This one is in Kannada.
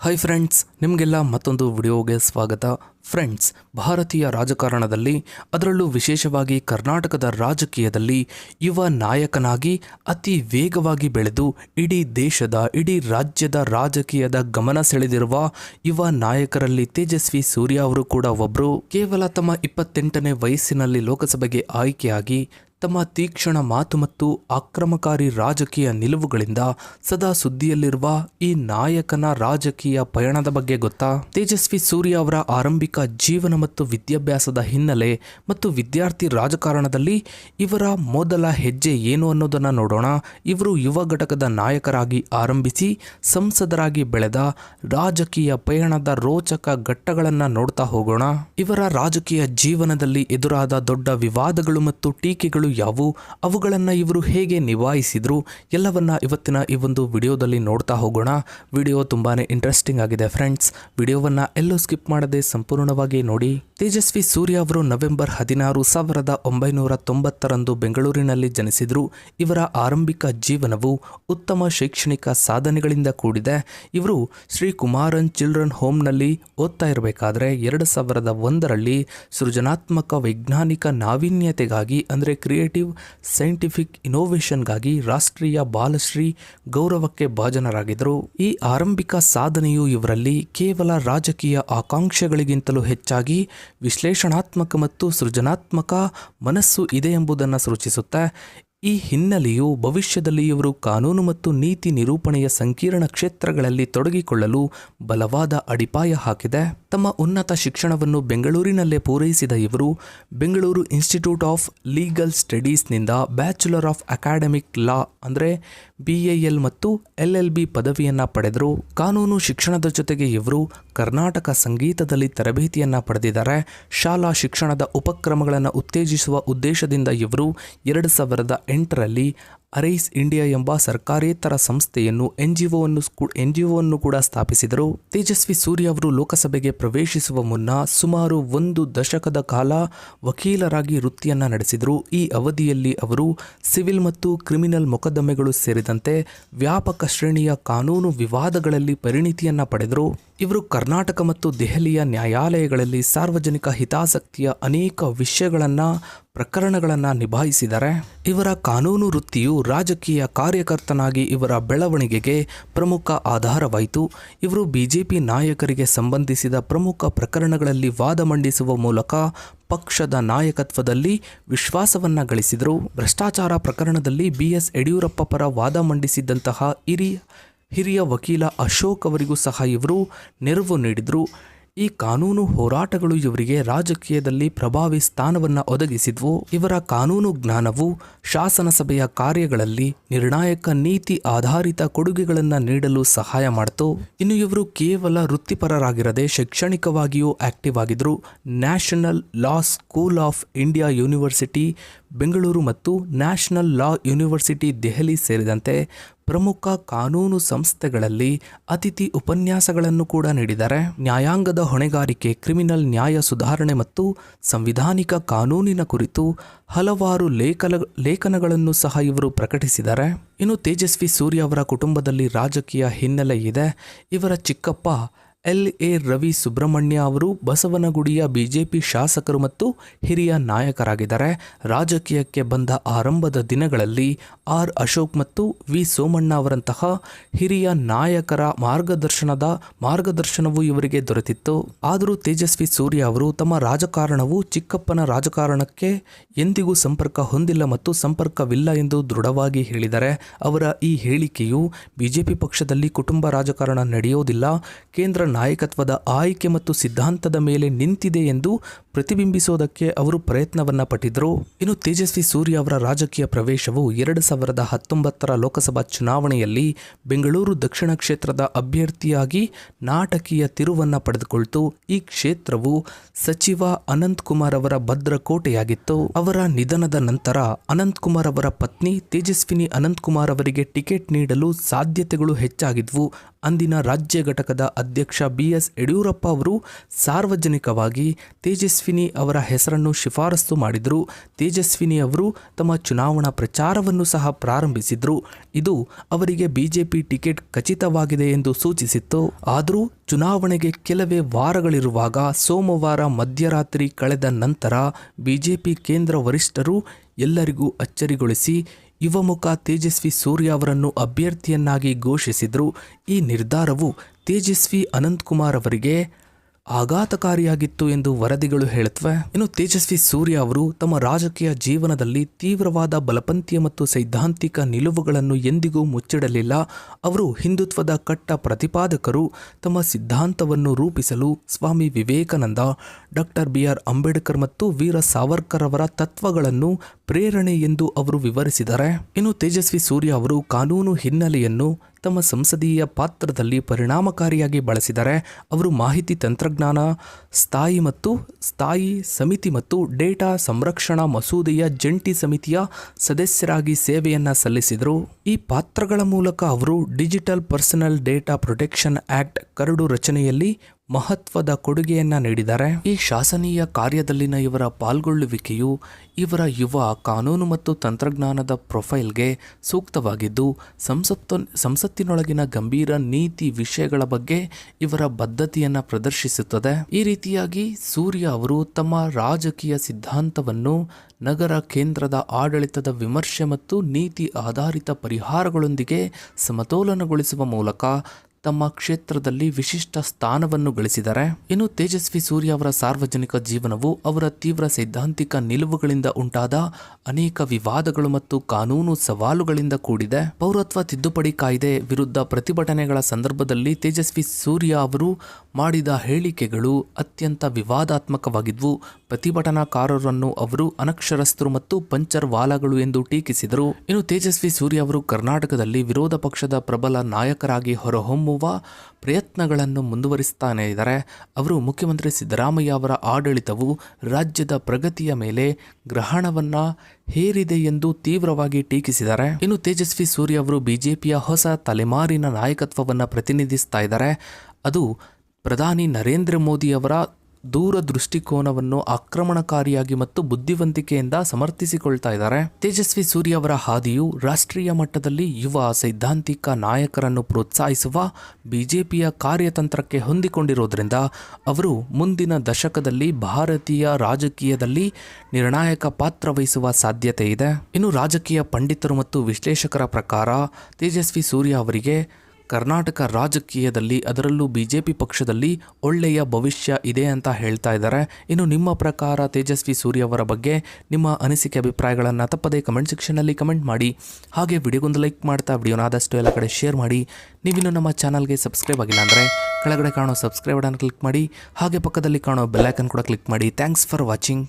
ಹಾಯ್ ಫ್ರೆಂಡ್ಸ್ ನಿಮಗೆಲ್ಲ ಮತ್ತೊಂದು ವಿಡಿಯೋಗೆ ಸ್ವಾಗತ. ಫ್ರೆಂಡ್ಸ್ ಭಾರತೀಯ ರಾಜಕಾರಣದಲ್ಲಿ, ಅದರಲ್ಲೂ ವಿಶೇಷವಾಗಿ ಕರ್ನಾಟಕದ ರಾಜಕೀಯದಲ್ಲಿ ಯುವ ನಾಯಕನಾಗಿ ಅತಿ ವೇಗವಾಗಿ ಬೆಳೆದು ಇಡೀ ದೇಶದ, ಇಡೀ ರಾಜ್ಯದ ರಾಜಕೀಯದ ಗಮನ ಸೆಳೆದಿರುವ ಯುವ ನಾಯಕರಲ್ಲಿ ತೇಜಸ್ವಿ ಸೂರ್ಯ ಅವರು ಕೂಡ ಒಬ್ಬರು ಕೇವಲ ತಮ್ಮ ಇಪ್ಪತ್ತೆಂಟನೇ ವಯಸ್ಸಿನಲ್ಲಿ ಲೋಕಸಭೆಗೆ ಆಯ್ಕೆಯಾಗಿ ತಮ್ಮ ತೀಕ್ಷಣ ಮಾತು ಮತ್ತು ಆಕ್ರಮಕಾರಿ ರಾಜಕೀಯ ನಿಲುವುಗಳಿಂದ ಸದಾ ಸುದ್ದಿಯಲ್ಲಿರುವ ಈ ನಾಯಕನ ರಾಜಕೀಯ ಪಯಣದ ಬಗ್ಗೆ ಗೊತ್ತಾ? ತೇಜಸ್ವಿ ಸೂರ್ಯ ಅವರ ಆರಂಭಿಕ ಜೀವನ ಮತ್ತು ವಿದ್ಯಾಭ್ಯಾಸದ ಹಿನ್ನೆಲೆ ಮತ್ತು ವಿದ್ಯಾರ್ಥಿ ರಾಜಕಾರಣದಲ್ಲಿ ಇವರ ಮೊದಲ ಹೆಜ್ಜೆ ಏನು ಅನ್ನೋದನ್ನ ನೋಡೋಣ. ಇವರು ಯುವ ಘಟಕದ ನಾಯಕರಾಗಿ ಆರಂಭಿಸಿ ಸಂಸದರಾಗಿ ಬೆಳೆದ ರಾಜಕೀಯ ಪಯಣದ ರೋಚಕ ಘಟ್ಟಗಳನ್ನು ನೋಡ್ತಾ ಹೋಗೋಣ. ಇವರ ರಾಜಕೀಯ ಜೀವನದಲ್ಲಿ ಎದುರಾದ ದೊಡ್ಡ ವಿವಾದಗಳು ಮತ್ತು ಟೀಕೆಗಳು ಯಾವುವು? ಅವುಗಳನ್ನು ಇವರು ಹೇಗೆ ನಿಭಾಯಿಸಿದ್ರು? ಎಲ್ಲವನ್ನ ಇವತ್ತಿನ ಈ ಒಂದು ವಿಡಿಯೋದಲ್ಲಿ ನೋಡ್ತಾ ಹೋಗೋಣ. ವಿಡಿಯೋ ತುಂಬಾನೇ ಇಂಟ್ರೆಸ್ಟಿಂಗ್ ಆಗಿದೆ ಫ್ರೆಂಡ್ಸ್ ವಿಡಿಯೋವನ್ನ ಎಲ್ಲೂ ಸ್ಕಿಪ್ ಮಾಡದೆ ಸಂಪೂರ್ಣವಾಗಿ ನೋಡಿ. ತೇಜಸ್ವಿ ಸೂರ್ಯ ಅವರು ನವೆಂಬರ್ ಹದಿನಾರು ಸಾವಿರದ ಒಂಬೈನೂರ ತೊಂಬತ್ತರಂದು ಬೆಂಗಳೂರಿನಲ್ಲಿ ಜನಿಸಿದರು. ಇವರ ಆರಂಭಿಕ ಜೀವನವು ಉತ್ತಮ ಶೈಕ್ಷಣಿಕ ಸಾಧನೆಗಳಿಂದ ಕೂಡಿದೆ. ಇವರು ಶ್ರೀ ಕುಮಾರನ್ ಚಿಲ್ಡ್ರನ್ ಹೋಮ್ನಲ್ಲಿ ಓದ್ತಾ ಇರಬೇಕಾದ್ರೆ ಎರಡು ಸಾವಿರದ ಒಂದರಲ್ಲಿ ಸೃಜನಾತ್ಮಕ ವೈಜ್ಞಾನಿಕ ನಾವೀನ್ಯತೆಗಾಗಿ ಅಂದರೆ ಕ್ರಿಯೇಟಿವ್ ಸೈಂಟಿಫಿಕ್ ಇನೋವೇಷನ್ಗಾಗಿ ರಾಷ್ಟ್ರೀಯ ಬಾಲಶ್ರೀ ಗೌರವಕ್ಕೆ ಭಾಜನರಾಗಿದ್ದರು. ಈ ಆರಂಭಿಕ ಸಾಧನೆಯು ಇವರಲ್ಲಿ ಕೇವಲ ರಾಜಕೀಯ ಆಕಾಂಕ್ಷೆಗಳಿಗಿಂತಲೂ ಹೆಚ್ಚಾಗಿ ವಿಶ್ಲೇಷಣಾತ್ಮಕ ಮತ್ತು ಸೃಜನಾತ್ಮಕ ಮನಸ್ಸು ಇದೆ ಎಂಬುದನ್ನು ಸೂಚಿಸುತ್ತೆ. ಈ ಹಿನ್ನೆಲೆಯು ಭವಿಷ್ಯದಲ್ಲಿ ಇವರು ಕಾನೂನು ಮತ್ತು ನೀತಿ ನಿರೂಪಣೆಯ ಸಂಕೀರ್ಣ ಕ್ಷೇತ್ರಗಳಲ್ಲಿ ತೊಡಗಿಕೊಳ್ಳಲು ಬಲವಾದ ಅಡಿಪಾಯ ಹಾಕಿದೆ. ತಮ್ಮ ಉನ್ನತ ಶಿಕ್ಷಣವನ್ನು ಬೆಂಗಳೂರಿನಲ್ಲೇ ಪೂರೈಸಿದ ಇವರು ಬೆಂಗಳೂರು ಇನ್ಸ್ಟಿಟ್ಯೂಟ್ ಆಫ್ ಲೀಗಲ್ ಸ್ಟಡೀಸ್ನಿಂದ ಬ್ಯಾಚುಲರ್ ಆಫ್ ಅಕಾಡೆಮಿಕ್ ಲಾ ಅಂದರೆ ಬಿ ಮತ್ತು ಎಲ್ ಎಲ್ ಬಿ ಪದವಿಯನ್ನು ಪಡೆದರು. ಕಾನೂನು ಶಿಕ್ಷಣದ ಜೊತೆಗೆ ಇವರು ಕರ್ನಾಟಕ ಸಂಗೀತದಲ್ಲಿ ತರಬೇತಿಯನ್ನು ಪಡೆದಿದ್ದಾರೆ. ಶಾಲಾ ಶಿಕ್ಷಣದ ಉಪಕ್ರಮಗಳನ್ನು ಉತ್ತೇಜಿಸುವ ಉದ್ದೇಶದಿಂದ ಇವರು ಎರಡು ಸಾವಿರದ ಎಂಟರಲ್ಲಿ ಅರೈಸ್ ಇಂಡಿಯಾ ಎಂಬ ಸರ್ಕಾರೇತರ ಸಂಸ್ಥೆಯನ್ನು ಎನ್ ಜಿ ಒವನ್ನು ಎನ್ ಜಿ ಒವನ್ನು ಕೂಡ ಸ್ಥಾಪಿಸಿದರು. ತೇಜಸ್ವಿ ಸೂರ್ಯ ಅವರು ಲೋಕಸಭೆಗೆ ಪ್ರವೇಶಿಸುವ ಮುನ್ನ ಸುಮಾರು ಒಂದು ದಶಕದ ಕಾಲ ವಕೀಲರಾಗಿ ವೃತ್ತಿಯನ್ನು ನಡೆಸಿದರು. ಈ ಅವಧಿಯಲ್ಲಿ ಅವರು ಸಿವಿಲ್ ಮತ್ತು ಕ್ರಿಮಿನಲ್ ಮೊಕದ್ದಮೆಗಳು ಸೇರಿದಂತೆ ವ್ಯಾಪಕ ಶ್ರೇಣಿಯ ಕಾನೂನು ವಿವಾದಗಳಲ್ಲಿ ಪರಿಣಿತಿಯನ್ನು ಪಡೆದರು. ಇವರು ಕರ್ನಾಟಕ ಮತ್ತು ದೆಹಲಿಯ ನ್ಯಾಯಾಲಯಗಳಲ್ಲಿ ಸಾರ್ವಜನಿಕ ಹಿತಾಸಕ್ತಿಯ ಅನೇಕ ವಿಷಯಗಳನ್ನು ಪ್ರಕರಣಗಳನ್ನು ನಿಭಾಯಿಸಿದರೆ ಇವರ ಕಾನೂನು ವೃತ್ತಿಯು ರಾಜಕೀಯ ಕಾರ್ಯಕರ್ತನಾಗಿ ಇವರ ಬೆಳವಣಿಗೆಗೆ ಪ್ರಮುಖ ಆಧಾರವಾಯಿತು. ಇವರು ಬಿಜೆಪಿ ನಾಯಕರಿಗೆ ಸಂಬಂಧಿಸಿದ ಪ್ರಮುಖ ಪ್ರಕರಣಗಳಲ್ಲಿ ವಾದ ಮಂಡಿಸುವ ಮೂಲಕ ಪಕ್ಷದ ನಾಯಕತ್ವದಲ್ಲಿ ವಿಶ್ವಾಸವನ್ನು ಗಳಿಸಿದರು. ಭ್ರಷ್ಟಾಚಾರ ಪ್ರಕರಣದಲ್ಲಿ ಬಿ ಎಸ್ ಯಡಿಯೂರಪ್ಪ ಪರ ವಾದ ಮಂಡಿಸಿದ್ದಂತಹ ಹಿರಿಯ ಹಿರಿಯ ವಕೀಲ ಅಶೋಕ್ ಅವರಿಗೂ ಸಹ ಇವರು ನೆರವು ನೀಡಿದರು. ಈ ಕಾನೂನು ಹೋರಾಟಗಳು ಇವರಿಗೆ ರಾಜಕೀಯದಲ್ಲಿ ಪ್ರಭಾವಿ ಸ್ಥಾನವನ್ನು ಒದಗಿಸಿದ್ವು. ಇವರ ಕಾನೂನು ಜ್ಞಾನವು ಶಾಸನಸಭೆಯ ಕಾರ್ಯಗಳಲ್ಲಿ ನಿರ್ಣಾಯಕ ನೀತಿ ಆಧಾರಿತ ಕೊಡುಗೆಗಳನ್ನು ನೀಡಲು ಸಹಾಯ ಮಾಡಿತು. ಇನ್ನು ಇವರು ಕೇವಲ ವೃತ್ತಿಪರರಾಗಿರದೆ ಶೈಕ್ಷಣಿಕವಾಗಿಯೂ ಆಕ್ಟಿವ್ ಆಗಿದ್ದರು national law school of India university, Bengaluru ಮತ್ತು ನ್ಯಾಷನಲ್ ಲಾ ಯೂನಿವರ್ಸಿಟಿ ದೆಹಲಿ ಸೇರಿದಂತೆ ಪ್ರಮುಖ ಕಾನೂನು ಸಂಸ್ಥೆಗಳಲ್ಲಿ ಅತಿಥಿ ಉಪನ್ಯಾಸಗಳನ್ನು ಕೂಡ ನೀಡಿದ್ದಾರೆ ನ್ಯಾಯಾಂಗದ ಹೊಣೆಗಾರಿಕೆ, ಕ್ರಿಮಿನಲ್ ನ್ಯಾಯ ಸುಧಾರಣೆ ಮತ್ತು ಸಂವಿಧಾನಿಕ ಕಾನೂನಿನ ಕುರಿತು ಹಲವಾರು ಲೇಖನ ಲೇಖನಗಳನ್ನು ಸಹ ಇವರು ಪ್ರಕಟಿಸಿದ್ದಾರೆ ಇನ್ನು ತೇಜಸ್ವಿ ಸೂರ್ಯ ಅವರ ಕುಟುಂಬದಲ್ಲಿ ರಾಜಕೀಯ ಹಿನ್ನೆಲೆ ಇದೆ, ಇವರ ಚಿಕ್ಕಪ್ಪ ಎಲ್ ಎ ರವಿ ಸುಬ್ರಹ್ಮಣ್ಯ ಅವರು ಬಸವನಗುಡಿಯ ಬಿಜೆಪಿ ಶಾಸಕರು ಮತ್ತು ಹಿರಿಯ ನಾಯಕರಾಗಿದ್ದಾರೆ. ರಾಜಕೀಯಕ್ಕೆ ಬಂದ ಆರಂಭದ ದಿನಗಳಲ್ಲಿ ಆರ್ ಅಶೋಕ್ ಮತ್ತು ವಿ ಸೋಮಣ್ಣ ಅವರಂತಹ ಹಿರಿಯ ನಾಯಕರ ಮಾರ್ಗದರ್ಶನದ ಮಾರ್ಗದರ್ಶನವು ಇವರಿಗೆ ದೊರೆತಿತ್ತು. ಆದರೂ ತೇಜಸ್ವಿ ಸೂರ್ಯ ಅವರು ತಮ್ಮ ರಾಜಕಾರಣವು ಚಿಕ್ಕಪ್ಪನ ರಾಜಕಾರಣಕ್ಕೆ ಎಂದಿಗೂ ಸಂಪರ್ಕ ಹೊಂದಿಲ್ಲ ಮತ್ತು ಸಂಪರ್ಕವಿಲ್ಲ ಎಂದು ದೃಢವಾಗಿ ಹೇಳಿದರೆ, ಅವರ ಈ ಹೇಳಿಕೆಯು ಬಿಜೆಪಿ ಪಕ್ಷದಲ್ಲಿ ಕುಟುಂಬ ರಾಜಕಾರಣ ನಡೆಯೋದಿಲ್ಲ, ಕೇಂದ್ರ ನಾಯಕತ್ವದ ಆಯ್ಕೆ ಮತ್ತು ಸಿದ್ಧಾಂತದ ಮೇಲೆ ನಿಂತಿದೆ ಎಂದು ಪ್ರತಿಬಿಂಬಿಸೋದಕ್ಕೆ ಅವರು ಪ್ರಯತ್ನವನ್ನ ಪಟ್ಟಿದ್ರು. ಇನ್ನು ತೇಜಸ್ವಿ ಸೂರ್ಯ ಅವರ ರಾಜಕೀಯ ಪ್ರವೇಶವು ಎರಡು ಸಾವಿರದ ಹತ್ತೊಂಬತ್ತರ ಲೋಕಸಭಾ ಚುನಾವಣೆಯಲ್ಲಿ ಬೆಂಗಳೂರು ದಕ್ಷಿಣ ಕ್ಷೇತ್ರದ ಅಭ್ಯರ್ಥಿಯಾಗಿ ನಾಟಕೀಯ ತಿರುವನ್ನ ಪಡೆದುಕೊಳ್ತು. ಈ ಕ್ಷೇತ್ರವು ಸಚಿವ ಅನಂತ್ ಕುಮಾರ್ ಅವರ ಭದ್ರಕೋಟೆಯಾಗಿತ್ತು. ಅವರ ನಿಧನದ ನಂತರ ಅನಂತ್ ಕುಮಾರ್ ಅವರ ಪತ್ನಿ ತೇಜಸ್ವಿನಿ ಅನಂತ್ ಕುಮಾರ್ ಅವರಿಗೆ ಟಿಕೆಟ್ ನೀಡಲು ಸಾಧ್ಯತೆಗಳು ಹೆಚ್ಚಾಗಿದ್ವು. ಅಂದಿನ ರಾಜ್ಯ ಘಟಕದ ಅಧ್ಯಕ್ಷ ಬಿ ಎಸ್ ಯಡಿಯೂರಪ್ಪ ಅವರು ಸಾರ್ವಜನಿಕವಾಗಿ ತೇಜಸ್ವಿನಿ ಅವರ ಹೆಸರನ್ನು ಶಿಫಾರಸು ಮಾಡಿದರು. ತೇಜಸ್ವಿನಿ ಅವರು ತಮ್ಮ ಚುನಾವಣಾ ಪ್ರಚಾರವನ್ನು ಸಹ ಪ್ರಾರಂಭಿಸಿದರು. ಇದು ಅವರಿಗೆ ಬಿಜೆಪಿ ಟಿಕೆಟ್ ಖಚಿತವಾಗಿದೆ ಎಂದು ಸೂಚಿಸಿತ್ತು. ಆದರೂ ಚುನಾವಣೆಗೆ ಕೆಲವೇ ವಾರಗಳಿರುವಾಗ ಸೋಮವಾರ ಮಧ್ಯರಾತ್ರಿ ಕಳೆದ ನಂತರ ಬಿಜೆಪಿ ಕೇಂದ್ರ ವರಿಷ್ಠರು ಎಲ್ಲರಿಗೂ ಅಚ್ಚರಿಗೊಳಿಸಿ ಯುವಮುಖ ತೇಜಸ್ವಿ ಸೂರ್ಯ ಅವರನ್ನು ಅಭ್ಯರ್ಥಿಯನ್ನಾಗಿ ಘೋಷಿಸಿದರು. ಈ ನಿರ್ಧಾರವು ತೇಜಸ್ವಿ ಅನಂತಕುಮಾರ್ ಅವರಿಗೆ ಆಘಾತಕಾರಿಯಾಗಿತ್ತು ಎಂದು ವರದಿಗಳು ಹೇಳುತ್ತವೆ. ಇನ್ನು ತೇಜಸ್ವಿ ಸೂರ್ಯ ಅವರು ತಮ್ಮ ರಾಜಕೀಯ ಜೀವನದಲ್ಲಿ ತೀವ್ರವಾದ ಬಲಪಂಥೀಯ ಮತ್ತು ಸೈದ್ಧಾಂತಿಕ ನಿಲುವುಗಳನ್ನು ಎಂದಿಗೂ ಮುಚ್ಚಿಡಲಿಲ್ಲ. ಅವರು ಹಿಂದುತ್ವದ ಕಟ್ಟ ಪ್ರತಿಪಾದಕರು. ತಮ್ಮ ಸಿದ್ಧಾಂತವನ್ನು ರೂಪಿಸಲು Swami Vivekananda, doctor B R Ambedkar ಮತ್ತು ವೀರ ಸಾವರ್ಕರ್ ಅವರ ತತ್ವಗಳನ್ನು ಪ್ರೇರಣೆ ಎಂದು ಅವರು ವಿವರಿಸಿದ್ದಾರೆ ಇನ್ನು ತೇಜಸ್ವಿ ಸೂರ್ಯ ಅವರು ಕಾನೂನು ಹಿನ್ನೆಲೆಯನ್ನು ತಮ್ಮ ಸಂಸದೀಯ ಪಾತ್ರದಲ್ಲಿ ಪರಿಣಾಮಕಾರಿಯಾಗಿ ಬಳಸಿದರೆ ಅವರು ಮಾಹಿತಿ ತಂತ್ರಜ್ಞಾನ, ಸ್ಥಾಯಿ ಮತ್ತು ಸ್ಥಾಯಿ ಸಮಿತಿ ಮತ್ತು ಡೇಟಾ ಸಂರಕ್ಷಣಾ ಮಸೂದೆಯ ಜಂಟಿ ಸಮಿತಿಯ ಸದಸ್ಯರಾಗಿ ಸೇವೆಯನ್ನು ಸಲ್ಲಿಸಿದರು. ಈ ಪಾತ್ರಗಳ ಮೂಲಕ ಅವರು digital personal data protection act curd ರಚನೆಯಲ್ಲಿ ಮಹತ್ವದ ಕೊಡುಗೆಯನ್ನ ನೀಡಿದ್ದಾರೆ. ಈ ಶಾಸನೀಯ ಕಾರ್ಯದಲ್ಲಿನ ಇವರ ಪಾಲ್ಗೊಳ್ಳುವಿಕೆಯು ಇವರ ಯುವ ಕಾನೂನು ಮತ್ತು ತಂತ್ರಜ್ಞಾನದ ಪ್ರೊಫೈಲ್ಗೆ ಸೂಕ್ತವಾಗಿದ್ದು ಸಂಸತ್ತು ಸಂಸತ್ತಿನೊಳಗಿನ ಗಂಭೀರ ನೀತಿ ವಿಷಯಗಳ ಬಗ್ಗೆ ಇವರ ಬದ್ಧತೆಯನ್ನು ಪ್ರದರ್ಶಿಸುತ್ತದೆ. ಈ ರೀತಿಯಾಗಿ ಸೂರ್ಯ ಅವರು ತಮ್ಮ ರಾಜಕೀಯ ಸಿದ್ಧಾಂತವನ್ನು ನಗರ ಕೇಂದ್ರದ ಆಡಳಿತದ ವಿಮರ್ಶೆ ಮತ್ತು ನೀತಿ ಆಧಾರಿತ ಪರಿಹಾರಗಳೊಂದಿಗೆ ಸಮತೋಲನಗೊಳಿಸುವ ಮೂಲಕ ತಮ್ಮ ಕ್ಷೇತ್ರದಲ್ಲಿ ವಿಶಿಷ್ಟ ಸ್ಥಾನವನ್ನು ಗಳಿಸಿದ್ದಾರೆ ಇನ್ನು ತೇಜಸ್ವಿ ಸೂರ್ಯ ಅವರ ಸಾರ್ವಜನಿಕ ಜೀವನವು ಅವರ ತೀವ್ರ ಸೈದ್ಧಾಂತಿಕ ನಿಲುವುಗಳಿಂದ ಉಂಟಾದ ಅನೇಕ ವಿವಾದಗಳು ಮತ್ತು ಕಾನೂನು ಸವಾಲುಗಳಿಂದ ಕೂಡಿದೆ. ಪೌರತ್ವ ತಿದ್ದುಪಡಿ ಕಾಯ್ದೆ ವಿರುದ್ಧ ಪ್ರತಿಭಟನೆಗಳ ಸಂದರ್ಭದಲ್ಲಿ ತೇಜಸ್ವಿ ಸೂರ್ಯ ಅವರು ಮಾಡಿದ ಹೇಳಿಕೆಗಳು ಅತ್ಯಂತ ವಿವಾದಾತ್ಮಕವಾಗಿದ್ವು. ಪ್ರತಿಭಟನಾಕಾರರನ್ನು ಅವರು ಅನಕ್ಷರಸ್ಥರು ಮತ್ತು ಪಂಚರ್ ವಾಲಾಗಳು ಎಂದು ಟೀಕಿಸಿದರು. ಇನ್ನು ತೇಜಸ್ವಿ ಸೂರ್ಯ ಅವರು ಕರ್ನಾಟಕದಲ್ಲಿ ವಿರೋಧ ಪಕ್ಷದ ಪ್ರಬಲ ನಾಯಕರಾಗಿ ಹೊರಹೊಮ್ಮುವ ಪ್ರಯತ್ನಗಳನ್ನು ಮುಂದುವರಿಸ್ತಾನೆ ಇದ್ದಾರೆ ಅವರು ಮುಖ್ಯಮಂತ್ರಿ ಸಿದ್ದರಾಮಯ್ಯ ಅವರ ಆಡಳಿತವು ರಾಜ್ಯದ ಪ್ರಗತಿಯ ಮೇಲೆ ಗ್ರಹಣವನ್ನು ಹೇರಿದೆ ಎಂದು ತೀವ್ರವಾಗಿ ಟೀಕಿಸಿದ್ದಾರೆ ಇನ್ನು ತೇಜಸ್ವಿ ಸೂರ್ಯ ಅವರು ಬಿಜೆಪಿಯ ಹೊಸ ತಲೆಮಾರಿನ ನಾಯಕತ್ವವನ್ನು ಪ್ರತಿನಿಧಿಸ್ತಾ ಇದ್ದಾರೆ, ಅದು ಪ್ರಧಾನಿ ನರೇಂದ್ರ ಮೋದಿ ಅವರ ದೂರ ದೃಷ್ಟಿಕೋನವನ್ನು ಆಕ್ರಮಣಕಾರಿಯಾಗಿ ಮತ್ತು ಬುದ್ಧಿವಂತಿಕೆಯಿಂದ ಸಮರ್ಥಿಸಿಕೊಳ್ತಾ ಇದ್ದಾರೆ. ತೇಜಸ್ವಿ ಸೂರ್ಯ ಅವರ ಹಾದಿಯು ರಾಷ್ಟ್ರೀಯ ಮಟ್ಟದಲ್ಲಿ ಯುವ ಸೈದ್ಧಾಂತಿಕ ನಾಯಕರನ್ನು ಪ್ರೋತ್ಸಾಹಿಸುವ ಬಿಜೆಪಿಯ ಕಾರ್ಯತಂತ್ರಕ್ಕೆ ಹೊಂದಿಕೊಂಡಿರೋದ್ರಿಂದ ಅವರು ಮುಂದಿನ ದಶಕದಲ್ಲಿ ಭಾರತೀಯ ರಾಜಕೀಯದಲ್ಲಿ ನಿರ್ಣಾಯಕ ಪಾತ್ರ ವಹಿಸುವ ಸಾಧ್ಯತೆ ಇದೆ. ಇನ್ನು ರಾಜಕೀಯ ಪಂಡಿತರು ಮತ್ತು ವಿಶ್ಲೇಷಕರ ಪ್ರಕಾರ ತೇಜಸ್ವಿ ಸೂರ್ಯ ಅವರಿಗೆ ಕರ್ನಾಟಕ ರಾಜಕೀಯದಲ್ಲಿ ಅದರಲ್ಲೂ ಬಿಜೆಪಿ ಪಕ್ಷದಲ್ಲಿ ಒಳ್ಳೆಯ ಭವಿಷ್ಯ ಇದೆ ಅಂತ ಹೇಳ್ತಾ ಇದ್ದಾರೆ. ಇನ್ನು ನಿಮ್ಮ ಪ್ರಕಾರ ತೇಜಸ್ವಿ ಸೂರ್ಯ ಅವರ ಬಗ್ಗೆ ನಿಮ್ಮ ಅನಿಸಿಕೆ ಅಭಿಪ್ರಾಯಗಳನ್ನು ತಪ್ಪದೇ ಕಮೆಂಟ್ ಸೆಕ್ಷನಲ್ಲಿ ಕಮೆಂಟ್ ಮಾಡಿ. ಹಾಗೆ ವಿಡಿಯೋಗೊಂದು ಲೈಕ್ ಮಾಡ್ತಾ ವಿಡಿಯೋನ ಆದಷ್ಟು ಎಲ್ಲ ಕಡೆ ಶೇರ್ ಮಾಡಿ. ನೀವಿನ್ನು ನಮ್ಮ ಚಾನಲ್ಗೆ ಸಬ್ಸ್ಕ್ರೈಬ್ ಆಗಿಲ್ಲ ಅಂದರೆ ಕೆಳಗಡೆ ಕಾಣೋ ಸಬ್ಸ್ಕ್ರೈಬ್ ಬಟನ್ ಕ್ಲಿಕ್ ಮಾಡಿ. ಹಾಗೆ ಪಕ್ಕದಲ್ಲಿ ಕಾಣೋ ಬೆಲ್ಲೈಕನ್ ಕೂಡ ಕ್ಲಿಕ್ ಮಾಡಿ. Thanks for watching.